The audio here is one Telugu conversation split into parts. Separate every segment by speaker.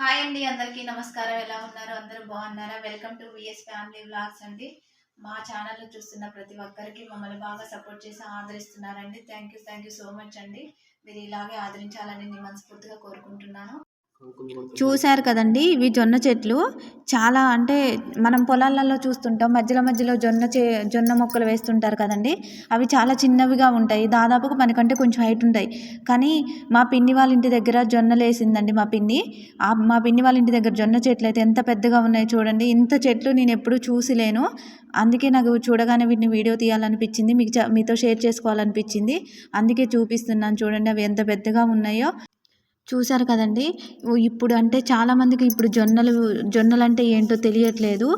Speaker 1: హాయ్ అండి అందరికీ నమస్కారం. ఎలా ఉన్నారు? అందరూ బాగున్నారా? Welcome to VS family vlogs అండి. మా ఛానల్ చూస్తున్న ప్రతి ఒక్కరికి మమ్మల్ని బాగా సపోర్ట్ చేసి ఆదరిస్తున్నారండి. Thank you thank you so much అండి. మీరు ఇలాగే ఆదరించాలని మనస్ఫూర్తిగా కోరుకుంటున్నాను.
Speaker 2: చూశారు కదండి ఇవి జొన్న చెట్లు. చాలా అంటే మనం పొలాలలో చూస్తుంటాం. మధ్యలో మధ్యలో జొన్న చే జొన్న మొక్కలు వేస్తుంటారు కదండి. అవి చాలా చిన్నవిగా ఉంటాయి. దాదాపుగా మనకంటే కొంచెం హైట్ ఉంటాయి. కానీ మా పిన్ని వాళ్ళ ఇంటి దగ్గర జొన్నలు వేసిందండి మా పిన్ని. మా పిన్ని వాళ్ళ ఇంటి దగ్గర జొన్న చెట్లు అయితే ఎంత పెద్దగా ఉన్నాయో చూడండి. ఇంత చెట్లు నేను ఎప్పుడూ చూసిలేను అందుకే నాకు చూడగానే వీటిని వీడియో తీయాలనిపించింది. మీకు మీతో షేర్ చేసుకోవాలనిపించింది. అందుకే చూపిస్తున్నాను చూడండి అవి ఎంత పెద్దగా ఉన్నాయో. చూశారు కదండి. ఇప్పుడు అంటే చాలామందికి ఇప్పుడు జొన్నలు జొన్నలు అంటే ఏంటో తెలియట్లేదు.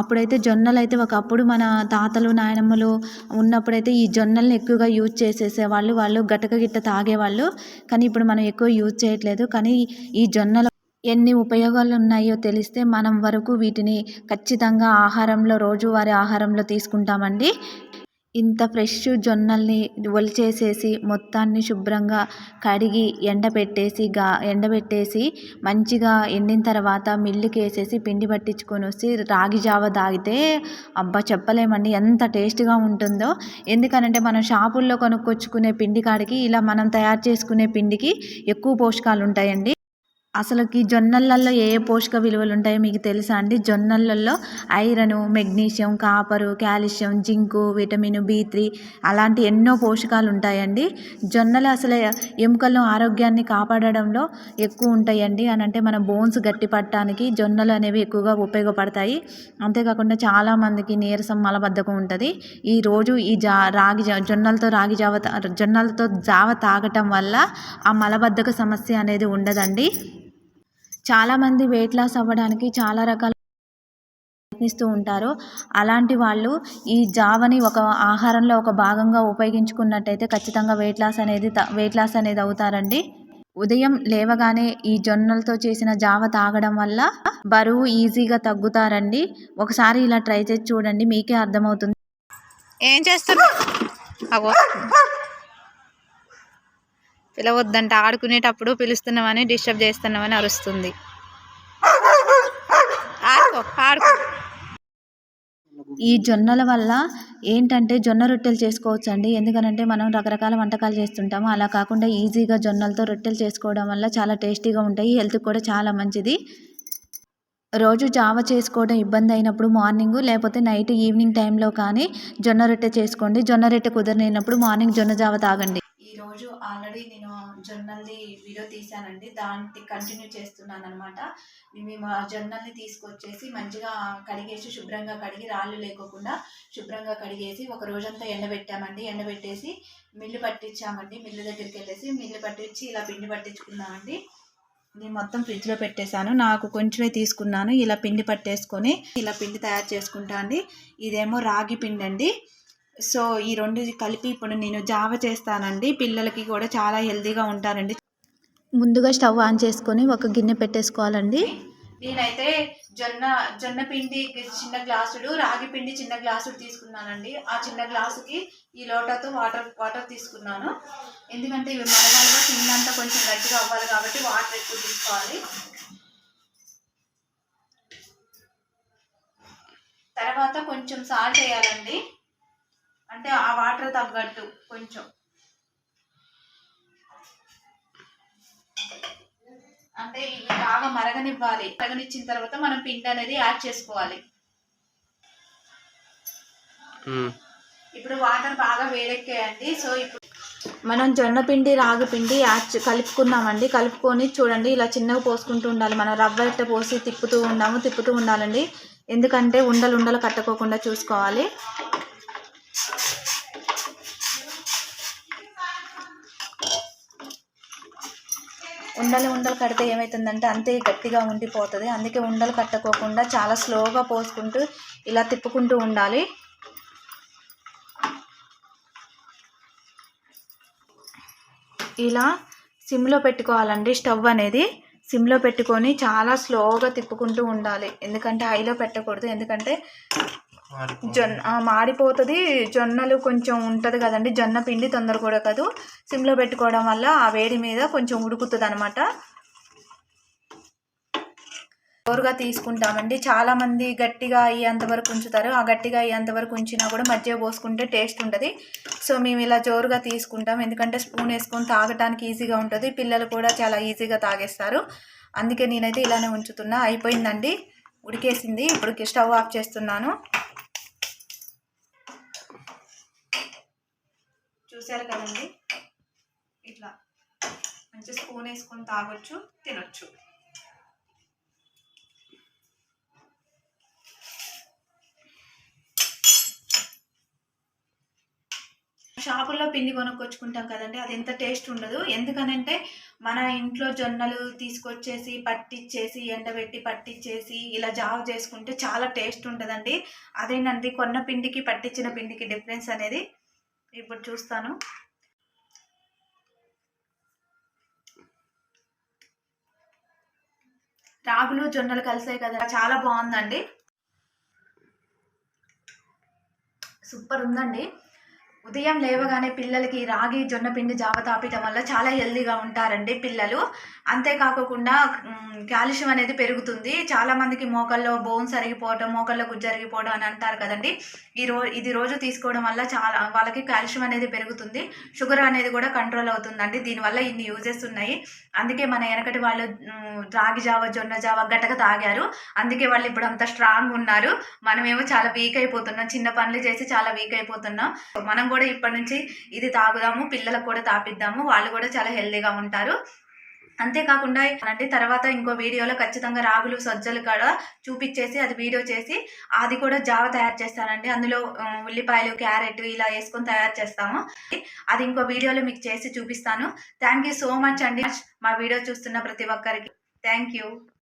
Speaker 2: అప్పుడైతే జొన్నలు అయితే ఒకప్పుడు మన తాతలు నాయనమ్మలు ఉన్నప్పుడైతే ఈ జొన్నల్ని ఎక్కువగా యూజ్ చేసేసేవాళ్ళు. వాళ్ళు గటక గిట్ట తాగేవాళ్ళు. కానీ ఇప్పుడు మనం ఎక్కువ యూజ్ చేయట్లేదు. కానీ ఈ జొన్నల ఎన్ని ఉపయోగాలు ఉన్నాయో తెలిస్తే మనం వరకు వీటిని ఖచ్చితంగా ఆహారంలో రోజువారీ ఆహారంలో తీసుకుంటామండి. ఇంత ఫ్రెష్ జొన్నల్ని ఒలిచేసేసి మొత్తాన్ని శుభ్రంగా కడిగి ఎండబెట్టేసి గా ఎండబెట్టేసి మంచిగా ఎండిన తర్వాత మిల్లుకి వేసేసి పిండి పట్టించుకొని వచ్చి రాగి జావ తాగితే అబ్బా చెప్పలేమండి ఎంత టేస్ట్గా ఉంటుందో. ఎందుకనంటే మనం షాపుల్లో కొనుక్కొచ్చుకునే పిండి కాడికి ఇలా మనం తయారు చేసుకునే పిండికి ఎక్కువ పోషకాలు ఉంటాయండి అసలుకి జొన్నలలో ఏ ఏ పోషక విలువలు ఉంటాయో మీకు తెలుసా అండి? జొన్నలలో iron magnesium copper calcium zinc vitamin B three అలాంటి ఎన్నో పోషకాలు ఉంటాయండి. జొన్నలు అసలు ఎముకలను ఆరోగ్యాన్ని కాపాడడంలో ఎక్కువ ఉంటాయండి. అని అంటే మన బోన్స్ గట్టి పట్టడానికి జొన్నలు అనేవి ఎక్కువగా ఉపయోగపడతాయి. అంతేకాకుండా చాలామందికి నీరసం మలబద్ధకం ఉంటుంది. ఈ రోజు ఈ జా రాగి జొన్నలతో రాగి జావ జొన్నలతో జావ తాగటం వల్ల ఆ మలబద్ధక సమస్య అనేది ఉండదండి. చాలామంది వెయిట్ లాస్ అవ్వడానికి చాలా రకాల ప్రయత్నిస్తూ ఉంటారు. అలాంటి వాళ్ళు ఈ జావని ఒక ఆహారంలో ఒక భాగంగా ఉపయోగించుకున్నట్టయితే ఖచ్చితంగా వెయిట్ లాస్ అనేది వెయిట్ లాస్ అనేది అవుతారండి. ఉదయం లేవగానే ఈ జొన్నలతో చేసిన జావ తాగడం వల్ల బరువు ఈజీగా తగ్గుతారండి. ఒకసారి ఇలా ట్రై చేసి చూడండి మీకే అర్థమవుతుంది.
Speaker 3: ఏం చేస్తున్నా పిలవద్దంట. ఆడుకునేటప్పుడు పిలుస్తున్నామని డిస్టర్బ్ చేస్తున్నామని అరుస్తుంది. ఆడుకో ఆడుకో.
Speaker 2: ఈ జొన్నల వల్ల ఏంటంటే జొన్న రొట్టెలు చేసుకోవచ్చు అండి ఎందుకనంటే మనం రకరకాల వంటకాలు చేస్తుంటాము. అలా కాకుండా ఈజీగా జొన్నలతో రొట్టెలు చేసుకోవడం వల్ల చాలా టేస్టీగా ఉంటాయి. హెల్త్కి కూడా చాలా మంచిది. రోజు జావ చేసుకోవడం ఇబ్బంది అయినప్పుడు మార్నింగ్ లేకపోతే నైట్ ఈవినింగ్ టైంలో కానీ జొన్న రొట్టె చేసుకోండి. జొన్న రొట్టె కుదరలేనప్పుడు మార్నింగ్ జొన్న జావ తాగండి.
Speaker 1: రోజు ఆల్రెడీ నేను జొన్నల్ది వీడియో తీసానండి దాన్ని కంటిన్యూ చేస్తున్నాను అనమాట మేము ఆ జొన్నల్ని తీసుకొచ్చేసి మంచిగా కడిగేసి శుభ్రంగా కడిగి రాళ్ళు లేకోకుండా శుభ్రంగా కడిగేసి ఒక రోజంతా ఎండబెట్టామండి. ఎండబెట్టేసి మిల్లు పట్టించామండి మిల్లు దగ్గరికి వెళ్ళేసి మిల్లు పట్టించి ఇలా పిండి పట్టించుకున్నామండి. నేను మొత్తం ఫ్రిడ్జ్లో పెట్టేశాను. నాకు కొంచెమే తీసుకున్నాను. ఇలా పిండి పట్టేసుకొని ఇలా పిండి తయారు చేసుకుంటా అండి. ఇదేమో రాగి పిండి అండి సో ఈ రెండు కలిపి ఇప్పుడు నేను జావ చేస్తానండి. పిల్లలకి కూడా చాలా హెల్తీగా ఉంటారండి.
Speaker 2: ముందుగా స్టవ్ ఆన్ చేసుకొని ఒక గిన్నె పెట్టేసుకోవాలండి.
Speaker 1: నేనైతే జొన్న జొన్న పిండి చిన్న గ్లాసుడు రాగి పిండి చిన్న గ్లాసుడు తీసుకున్నానండి. ఆ చిన్న గ్లాసుకి ఈ లోటాతో వాటర్ వాటర్ తీసుకున్నాను. ఎందుకంటే ఇవి మరగాలుగా పిండి కొంచెం గట్టిగా అవ్వాలి కాబట్టి వాటర్ ఎక్కువ తీసుకోవాలి. తర్వాత కొంచెం సాల్ట్ వేయాలండి. అంటే ఆ వాటర్ తగ్గట్టు కొంచెం. అంటే ఇవి బాగా మరగనివ్వాలి. మరగనిచ్చిన తర్వాత మనం పిండి అనేది యాడ్ చేసుకోవాలి. ఇప్పుడు వాటర్ బాగా వేడెక్కాయండి. సో ఇప్పుడు
Speaker 2: మనం జొన్న పిండి రాగి పిండి యాడ్ కలుపుకున్నామండి. కలుపుకొని చూడండి ఇలా చిన్నగా పోసుకుంటూ ఉండాలి. మనం రవ్వ ఇట్ట పోసి తిప్పుతూ ఉన్నాము తిప్పుతూ ఉండాలండి. ఎందుకంటే ఉండలు ఉండలు కట్టుకోకుండా చూసుకోవాలి. ఉండలు ఉండలు కడితే ఏమవుతుందంటే అంతే గట్టిగా ఉండిపోతుంది. అందుకే ఉండలు కట్టుకోకుండా చాలా స్లోగా పోసుకుంటూ ఇలా తిప్పుకుంటూ ఉండాలి. ఇలా సిమ్లో పెట్టుకోవాలండి స్టవ్ అనేది. సిమ్లో పెట్టుకొని చాలా స్లోగా తిప్పుకుంటూ ఉండాలి. ఎందుకంటే హైలో పెట్టకూడదు. ఎందుకంటే జొన్న మాడిపోతుంది జొన్నలు కొంచెం ఉంటుంది కదండి. జొన్న పిండి తొందర కూడా కాదు. సిమ్లో పెట్టుకోవడం వల్ల ఆ వేడి మీద కొంచెం ఉడుకుతుంది అనమాట జోరుగా తీసుకుంటామండి చాలామంది గట్టిగా అయ్యేంత వరకు ఉంచుతారు. ఆ గట్టిగా అయ్యేంత వరకు ఉంచినా కూడా మధ్య పోసుకుంటే టేస్ట్ ఉంటుంది. సో మేము ఇలా జోరుగా తీసుకుంటాం. ఎందుకంటే స్పూన్ వేసుకొని తాగటానికి ఈజీగా ఉంటుంది. పిల్లలు కూడా చాలా ఈజీగా తాగేస్తారు. అందుకే నేనైతే ఇలానే ఉంచుతున్నా. అయిపోయిందండి. ఉడికేసింది. ఇప్పుడు స్టవ్ ఆఫ్ చేస్తున్నాను. చూసారు కదండి? ఇట్లా మంచి స్పూన్ వేసుకొని తాగొచ్చు తినొచ్చు. షాపుల్లో పిండి కొనుక్కొచ్చుకుంటాం కదండి అది ఎంత టేస్ట్ ఉండదు. ఎందుకనంటే మన ఇంట్లో జొన్నలు తీసుకొచ్చేసి పట్టిచ్చేసి ఎండబెట్టి పట్టిచ్చేసి ఇలా జావ చేసుకుంటే చాలా టేస్ట్ ఉంటుందండి. అదేనండి కొన్న పిండికి పట్టించిన పిండికి డిఫరెన్స్ అనేది ఇప్పుడు చూస్తాను. రాగులు జొన్నలు కలిసాయి కదా. చాలా బాగుందండి. సూపర్ ఉందండి. ఉదయం లేవగానే పిల్లలకి రాగి జొన్న పిండి జావ తాపటం వల్ల చాలా హెల్దీగా ఉంటారండి పిల్లలు. అంతేకాకుండా కాల్షియం అనేది పెరుగుతుంది. చాలా మందికి బోన్స్ అరిగిపోవడం మోకల్లో గుజ్జు అరిగిపోవడం అని అంటారు కదండి. ఈ రో ఇది రోజు తీసుకోవడం వల్ల చాలా వాళ్ళకి కాల్షియం అనేది పెరుగుతుంది. షుగర్ అనేది కూడా కంట్రోల్ అవుతుందండి. దీనివల్ల ఇన్ని యూజెస్ ఉన్నాయి. అందుకే మన వెనకటి వాళ్ళు రాగి జావ జొన్న జావ గట్టక తాగారు. అందుకే వాళ్ళు ఇప్పుడు అంత స్ట్రాంగ్ ఉన్నారు. మనమేమో చాలా వీక్ అయిపోతున్నాం. చిన్న పనులు చేసి చాలా వీక్ అయిపోతున్నాం. మనం కూడా ఇప్పటి నుంచి ఇది తాగుదాము పిల్లలకు కూడా తాపిద్దాము వాళ్ళు కూడా చాలా హెల్దీగా ఉంటారు. అంతేకాకుండా అంటే తర్వాత ఇంకో వీడియోలో ఖచ్చితంగా రాగులు సజ్జలు కూడా చూపించేసి అది వీడియో చేసి అది కూడా జావ తయారు చేస్తానండి. అందులో ఉల్లిపాయలు క్యారెట్ ఇలా వేసుకొని తయారు చేస్తాము. అది ఇంకో వీడియోలో మీకు చేసి చూపిస్తాను. థ్యాంక్ యూ సో మచ్ అండి. మా వీడియో చూస్తున్న ప్రతి ఒక్కరికి. Thank you